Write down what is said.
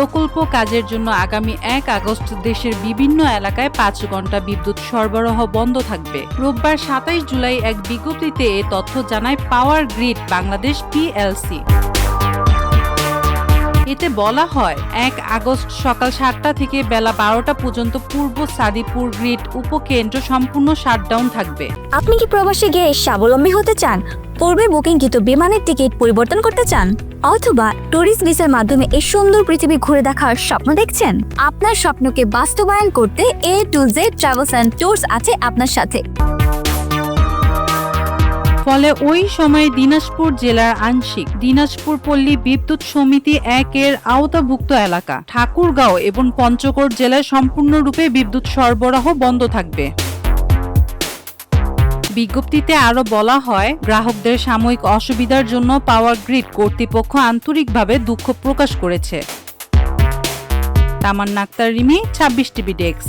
প্রকল্প কাজের জন্য আগামী এক আগস্ট দেশের বিভিন্ন এলাকায় পাঁচ ঘণ্টা বিদ্যুৎ সরবরাহ বন্ধ থাকবে। রোববার সাতাইশ জুলাই এক বিজ্ঞপ্তিতে এ তথ্য জানায় পাওয়ার গ্রিড বাংলাদেশ পিএলসি। এতে বলা হয়, এক আগস্ট সকাল সাতটা থেকে বেলা বারোটা পর্যন্ত পূর্ব সাদিপুর গ্রিড উপকেন্দ্র সম্পূর্ণ শাটডাউন থাকবে। আপনি কি প্রবাসে গিয়ে স্বাবলম্বী হতে চান? পূর্বে বুকিংকৃত বিমানের টিকিট পরিবর্তন করতে চান? অথবা ট্যুরিস্ট ভিসার মাধ্যমে এই সুন্দর পৃথিবী ঘুরে দেখার স্বপ্ন দেখছেন? আপনার স্বপ্নকে বাস্তবায়ন করতে A to Z travels and tours আছে আপনার সাথে। ফলে ওই সময়ে দিনাজপুর জেলার আংশিক দিনাজপুর পল্লী বিদ্যুৎ সমিতি এক এর আওতাভুক্ত এলাকা। ঠাকুরগাঁও এবং পঞ্চগড় জেলায় সম্পূর্ণরূপে বিদ্যুৎ সরবরাহ বন্ধ থাকবে। বিজ্ঞপ্তিতে আরও বলা হয়, গ্রাহকদের সাময়িক অসুবিধার জন্য পাওয়ার গ্রিড কর্তৃপক্ষ আন্তরিকভাবে দুঃখ প্রকাশ করেছে। তামান্না আক্তার রিমি, ছাব্বিশ টিভি ডেস্ক।